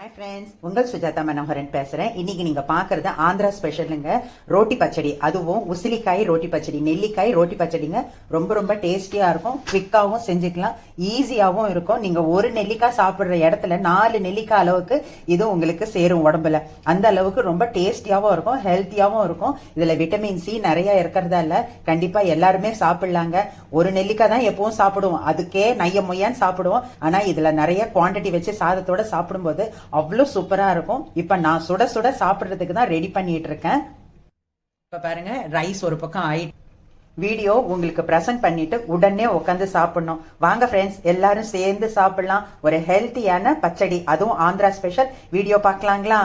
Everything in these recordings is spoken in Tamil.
ஹாய் ஃப்ரெண்ட்ஸ் உங்கள் சுஜாதா மனோகரன் பேசுகிறேன் இன்னைக்கு நீங்கள் பார்க்குறது ஆந்திரா ஸ்பெஷலுங்க. ரோட்டி பச்சடி. அதுவும் உசிலிக்காய் ரோட்டி பச்சடி. நெல்லிக்காய் ரோட்டி பச்சடிங்க. ரொம்ப ரொம்ப டேஸ்டியாக இருக்கும். குவிக்காகவும் செஞ்சுக்கலாம். ஈஸியாகவும் இருக்கும். நீங்கள் ஒரு நெல்லிக்காய் சாப்பிட்ற இடத்துல நாலு நெல்லிக்காய் அளவுக்கு இது உங்களுக்கு சேரும் உடம்புல. அந்த அளவுக்கு ரொம்ப டேஸ்டியாகவும் இருக்கும். ஹெல்த்தியாகவும் இருக்கும். இதில் விட்டமின் சி நிறையா இருக்கிறதால கண்டிப்பாக எல்லாருமே சாப்பிட்லாங்க. ஒரு நெல்லிக்காய் தான் எப்பவும் சாப்பிடுவோம். அதுக்கே நைய மொய்யான்னு சாப்பிடுவோம். ஆனால் இதில் நிறைய குவான்டிட்டி வச்சு சாதத்தோட சாப்பிடும்போது அவ்வளோ சூப்பராக இருக்கும். இப்போ நான் சுட சுட சாப்பிட்றதுக்கு தான் ரெடி பண்ணிட்டு இருக்கேன். இப்போ பாருங்க ரைஸ் ஒரு பக்கம் ஆயிட்டு வீடியோ உங்களுக்கு ப்ரெசென்ட் பண்ணிட்டு உடனே உட்காந்து சாப்பிடணும். வாங்க ஃப்ரெண்ட்ஸ் எல்லாரும் சேர்ந்து சாப்பிடலாம். ஒரு ஹெல்த்தியான பச்சடி. அதுவும் ஆந்திரா ஸ்பெஷல் வீடியோ பார்க்கலாங்களா?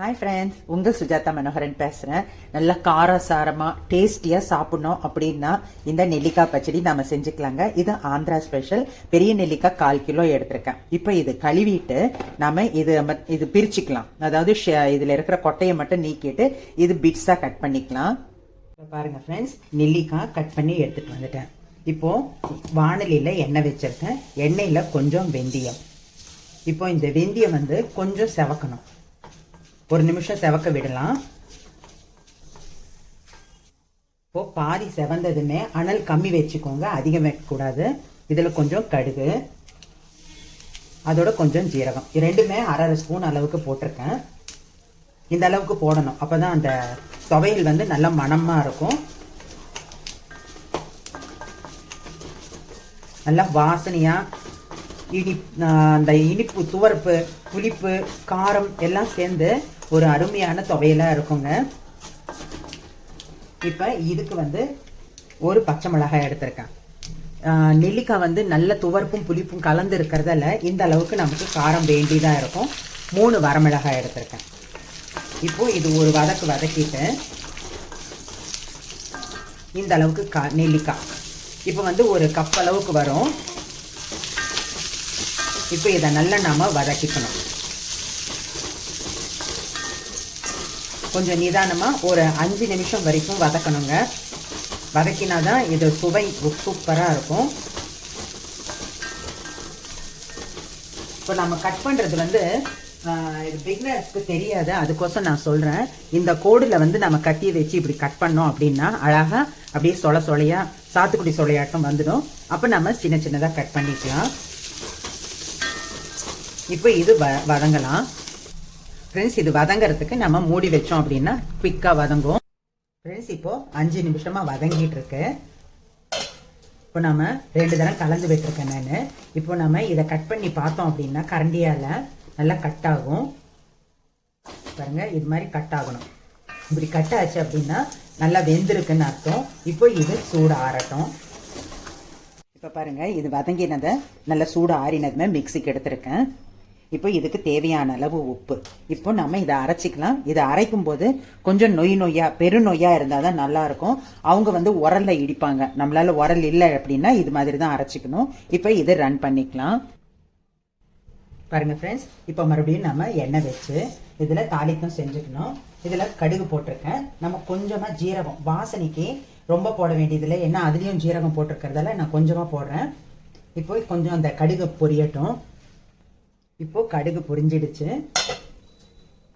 ஹாய் ஃப்ரெண்ட்ஸ் உங்கள் சுஜாதா மனோகரன் பேசுகிறேன் நல்லா காரசாரமா டேஸ்டியாக சாப்பிட்ணும் அப்படின்னா இந்த நெல்லிக்காய் பச்சடி நம்ம செஞ்சுக்கலாங்க. இது ஆந்திரா ஸ்பெஷல் பெரிய நெல்லிக்காய் கால் கிலோ எடுத்திருக்கேன். இப்போ இது கழுவிட்டு நம்ம இது இது பிரிச்சுக்கலாம். அதாவது இதில் இருக்கிற கொட்டையை மட்டும் நீக்கிட்டு இது பிட்ஸாக கட் பண்ணிக்கலாம். பாருங்கள் பாருங்க ஃப்ரெண்ட்ஸ் நெல்லிக்காய் கட் பண்ணி எடுத்துகிட்டு வந்துட்டேன். இப்போது வானலியில் எண்ணெய் வச்சுருக்கேன். எண்ணெயில் கொஞ்சம் வெந்தயம். இப்போ இந்த வெந்தயம் வந்து கொஞ்சம் செவக்கணும். ஒரு நிமிஷம் செவக்க விடலாம். இப்போ பாதி செவந்ததுமே அனல் கம்மி வச்சுக்கோங்க அதிகம் வைக்கக்கூடாது. இதில் கொஞ்சம் கடுகு அதோட கொஞ்சம் ஜீரகம். ரெண்டுமே அரை அரை ஸ்பூன் அளவுக்கு போட்டிருக்கேன். இந்த அளவுக்கு போடணும். அப்போ தான் அந்த துவையல் வந்து நல்ல மணமாக இருக்கும். நல்லா வாசனையாக இனி அந்த இனிப்பு துவர்ப்பு புளிப்பு காரம் எல்லாம் சேர்ந்து ஒரு அருமையான துவையலாக இருக்குங்க. இப்போ இதுக்கு வந்து ஒரு பச்சை மிளகாய் எடுத்திருக்கேன். நெல்லிக்காய் வந்து நல்ல துவர்ப்பும் புளிப்பும் கலந்து இருக்கிறதால இந்த அளவுக்கு நமக்கு காரம் வேண்டியதா இருக்கும். மூணு வரமிளகாய் எடுத்திருக்கேன். இப்போ இது ஒரு வதக்கு வதக்கிட்டு இந்த அளவுக்கு கா நெல்லிக்காய். இப்போ வந்து ஒரு கப் அளவுக்கு வரும். இப்போ இதை நல்லா நாம் வதக்கிக்கணும். கொஞ்சம் நிதானமாக ஒரு அஞ்சு நிமிஷம் வரைக்கும் வதக்கணுங்க. வதக்கினா தான் இது சுவை சூப்பராக இருக்கும். இப்போ நம்ம கட் பண்ணுறது வந்து இது பிகினர்ஸ்க்கு தெரியாது. அதுக்கோசம் நான் சொல்கிறேன் இந்த கோடில் வந்து நம்ம கத்தி வச்சு இப்படி கட் பண்ணோம் அப்படின்னா அழகாக அப்படியே சொல சொலையாக சாத்துக்குடி சொலையாட்டம் வந்துடும். அப்போ நம்ம சின்ன சின்னதாக கட் பண்ணிக்கலாம். இப்போ இது வ வதங்கலாம். ஃப்ரெண்ட்ஸ் இது வதங்கிறதுக்கு நம்ம மூடி வச்சோம் அப்படின்னா குவிக்காக வதங்கும் ஃப்ரெண்ட்ஸ் இப்போது அஞ்சு நிமிஷமாக வதங்கிட்டு இருக்கு. இப்போ நம்ம ரெண்டு தரம் கலந்து விட்டுருக்கேன் நான். இப்போ நம்ம இதை கட் பண்ணி பார்த்தோம் அப்படின்னா கரண்டியால் நல்லா கட் ஆகும். பாருங்கள் இது மாதிரி கட் ஆகணும். இப்படி கட் ஆச்சு அப்படின்னா நல்லா வெந்திருக்குன்னு அர்த்தம். இப்போ இது சூடு ஆறட்டும். இப்போ பாருங்கள் இது வதங்கினதை நல்லா சூடு ஆறினதுமே மிக்சிக்கு எடுத்திருக்கேன். இப்போ இதுக்கு தேவையான அளவு உப்பு. இப்போ நம்ம இதை அரைச்சிக்கலாம். இதை அரைக்கும் போது கொஞ்சம் நொய் நொய்யா பெருநொய்யா இருந்தால் தான் நல்லாயிருக்கும். அவங்க வந்து உரல்ல இடிப்பாங்க. நம்மளால உரல் இல்லை அப்படின்னா இது மாதிரி தான் அரைச்சிக்கணும். இப்போ இதை ரன் பண்ணிக்கலாம். பாருங்கள் ஃப்ரெண்ட்ஸ் இப்போ மறுபடியும் நம்ம எண்ணெய் வச்சு இதில் தாளிக்கும் செஞ்சுக்கணும். இதில் கடுகு போட்டிருக்கேன். நம்ம கொஞ்சமாக ஜீரகம். வாசனைக்கு ரொம்ப போட வேண்டியதில்லை. ஏன்னா அதுலேயும் ஜீரகம் போட்டிருக்கிறதால நான் கொஞ்சமாக போடுறேன். இப்போ கொஞ்சம் அந்த கடுகு பொரியட்டும். இப்போது கடுகு பொரிஞ்சிடுச்சு.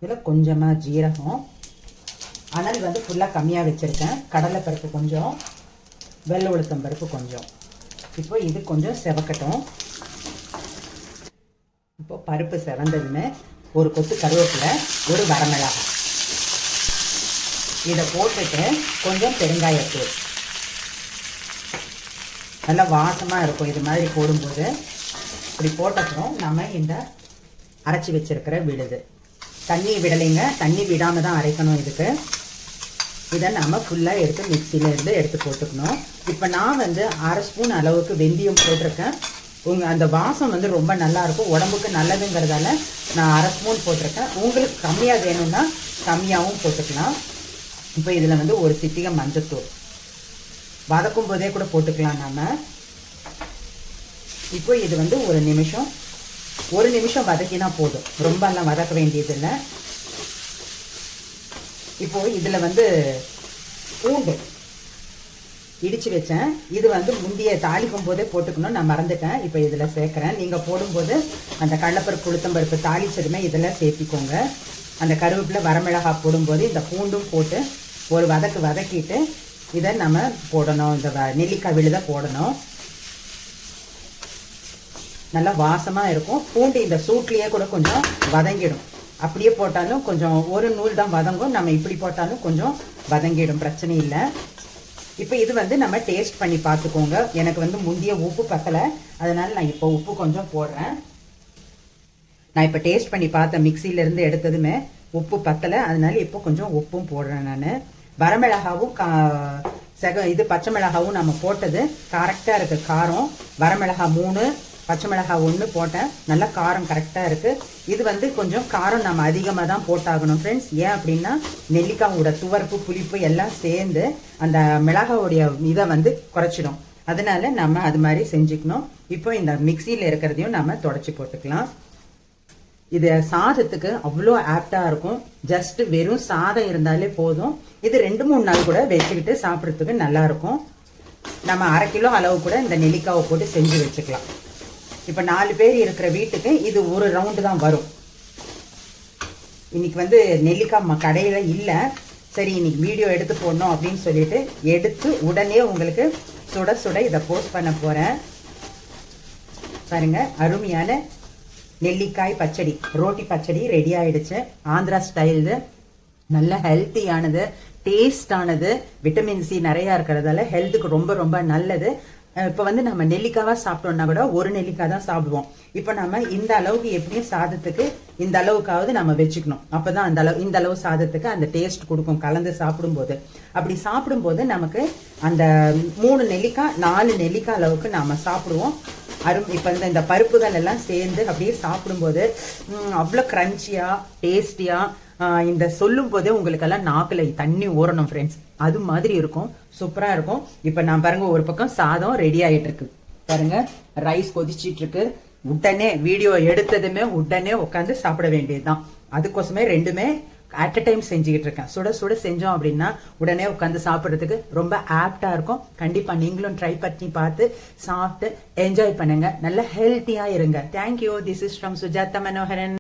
இதில் கொஞ்சமாக ஜீரகம். அனல் வந்து ஃபுல்லாக கம்மியாக வச்சுருக்கேன். கடலைப்பருப்பு கொஞ்சம் வெள்ளை உளுத்தம் பருப்பு கொஞ்சம். இப்போ இது கொஞ்சம் செவக்கட்டும். இப்போ பருப்பு செவந்ததுமே ஒரு கொத்து கருவேப்பிலை ஒரு வரமிளகாய் இதை போட்டுட்டு கொஞ்சம் பெருங்காயத்தூள் நல்லா வாசமாக இருக்கும். இது மாதிரி போடும்போது இப்படி போட்டப்புறம் நம்ம இந்த அரைச்சி வச்சிருக்கிற விடுது தண்ணி விடலைங்க தண்ணி விடாமல் தான் அரைக்கணும் இதுக்கு. இதை நம்ம ஃபுல்லாக எடுத்து மிக்சியிலேருந்து எடுத்து போட்டுக்கணும். இப்போ நான் வந்து அரை ஸ்பூன் அளவுக்கு வெந்தயம் போட்டிருக்கேன். உங்கள் அந்த வாசம் வந்து ரொம்ப நல்லாயிருக்கும் உடம்புக்கு நல்லதுங்கிறதால நான் அரை ஸ்பூன் போட்டிருக்கேன். உங்களுக்கு கம்மியாக வேணும்னா கம்மியாகவும் போட்டுக்கலாம். இப்போ இதில் வந்து ஒரு சிட்டிகை மஞ்சத்தூள். வதக்கும் போதே கூட போட்டுக்கலாம் நம்ம இப்போ இது வந்து ஒரு நிமிஷம். ஒரு நிமிஷம் வதக்கினா போதும். ரொம்ப எல்லாம் வதக்க வேண்டியதில்லை. இப்போ இதில் வந்து பூண்டு இடித்து வச்சேன். இது வந்து முந்திய தாளிக்கும் போதே போட்டுக்கணும் நான் மறந்துட்டேன். இப்போ இதில் சேர்க்குறேன். நீங்கள் போடும்போது அந்த கடலப்பருப்பு உளுத்தம்பருப்பு தாளிச்சதுமே இதில் சேர்த்திக்கோங்க. அந்த கருவேப்பிலை வரமிளகாய் போடும்போது இந்த பூண்டும் போட்டு ஒரு வதக்கு வதக்கிட்டு இதை நம்ம போடணும். இந்த வ- நெல்லிக்காய் விழுத போடணும். நல்லா வாசமாக இருக்கும். பூண்டு இந்த சூட்லேயே கூட கொஞ்சம் வதங்கிடும். அப்படியே போட்டாலும் கொஞ்சம் ஒரு நூல் தான் வதங்கும். நம்ம இப்படி போட்டாலும் கொஞ்சம் வதங்கிடும். பிரச்சனை இல்லை. இப்போ இது வந்து நம்ம டேஸ்ட் பண்ணி பார்த்துக்கோங்க. எனக்கு வந்து முந்திய உப்பு பத்தலை. அதனால் நான் இப்போ உப்பு கொஞ்சம் போடுறேன். நான் இப்போ டேஸ்ட் பண்ணி பார்த்தேன் மிக்சியிலேருந்து எடுத்ததுமே உப்பு பத்தலை. அதனால இப்போ கொஞ்சம் உப்பும் போடுறேன் நான். வரமிளகாவும் கா செக இது பச்சை மிளகாவும் நம்ம போட்டது கரெக்டாக இருக்குது காரம் வரமிளகா மூணு பச்சை மிளகாய் ஒன்று போட்டேன். நல்லா காரம் கரெக்டாக இருக்குது இது வந்து கொஞ்சம் காரம் நம்ம அதிகமாக தான் போட்டாகணும் ஃப்ரெண்ட்ஸ் ஏன் அப்படின்னா நெல்லிக்காயோட துவர்ப்பு புளிப்பு எல்லாம் சேர்ந்து அந்த மிளகாவுடைய இதை வந்து குறைச்சிடும். அதனால நம்ம அது மாதிரி செஞ்சுக்கணும். இப்போ இந்த மிக்சியில் இருக்கிறதையும் நம்ம தொடச்சி போட்டுக்கலாம். இது சாதத்துக்கு அவ்வளோ ஆப்டாக இருக்கும். ஜஸ்ட் வெறும் சாதம் இருந்தாலே போதும். இது ரெண்டு மூணு நாள் கூட வச்சுக்கிட்டு சாப்பிட்றதுக்கு நல்லா இருக்கும். நம்ம அரை கிலோ அளவு கூட இந்த நெல்லிக்காவை போட்டு செஞ்சு வச்சுக்கலாம். இப்போ நாலு பேர் இருக்கிற வீட்டுக்கு இது ஒரு ரவுண்டு தான் வரும். இன்னைக்கு வந்து நெல்லிக்காய் ம- இல்லை. சரி இன்னைக்கு வீடியோ எடுத்து போடணும் அப்படின்னு சொல்லிட்டு எடுத்து உடனே உங்களுக்கு சுட சுட இதை போஸ்ட் பண்ண போகிறேன் பாருங்க அருமையான நெல்லிக்காய் பச்சடி ரோட்டி பச்சடி ரெடி ஆயிடுச்சு. ஆந்திரா ஸ்டைலு நல்ல ஹெல்த்தியானது டேஸ்டானது விட்டமின் சி நிறையா இருக்கிறதால ஹெல்த்துக்கு ரொம்ப ரொம்ப நல்லது. இப்போ வந்து நம்ம நெல்லிக்காவாக சாப்பிட்டோம்னா கூட ஒரு நெல்லிக்காய் தான் சாப்பிடுவோம். இப்போ நம்ம இந்த அளவுக்கு எப்படியும் சாதத்துக்கு இந்த அளவுக்காவது நம்ம வச்சுக்கணும். அப்போ தான் அந்த அளவு இந்த அளவு சாதத்துக்கு அந்த டேஸ்ட் கொடுக்கும் கலந்து சாப்பிடும்போது. அப்படி சாப்பிடும்போது நமக்கு அந்த மூணு நெல்லிக்காய் நாலு நெல்லிக்காய் அளவுக்கு நாம் சாப்பிடுவோம். அரும் இப்போ இந்த இந்த பருப்புகள் எல்லாம் சேர்ந்து அப்படியே சாப்பிடும்போது அவ்வளோ க்ரன்ச்சியாக டேஸ்டியாக இந்த சொல்லும் போதே உங்களுக்கெல்லாம் நாக்கில் தண்ணி ஊறணும் ஃப்ரெண்ட்ஸ் அது மாதிரி இருக்கும். சூப்பராக இருக்கும். இப்போ நான் பாருங்க ஒரு பக்கம் சாதம் ரெடி ஆகிட்டுருக்கு பாருங்க ரைஸ் கொதிச்சிட்டு இருக்கு உடனே வீடியோ எடுத்ததுமே உடனே உட்காந்து சாப்பிட வேண்டியதுதான். அதுக்கோசமே ரெண்டுமே அட் அ டைம் செஞ்சுக்கிட்டு இருக்கேன். சுட சுட செஞ்சோம் அப்படின்னா உடனே உட்காந்து சாப்பிட்றதுக்கு ரொம்ப ஆப்டாக இருக்கும். கண்டிப்பாக நீங்களும் ட்ரை பண்ணி பார்த்து சாப்பிட்டு என்ஜாய் பண்ணுங்க. நல்ல ஹெல்த்தியாக இருங்க. Thank you this is from Sujatha Manoharan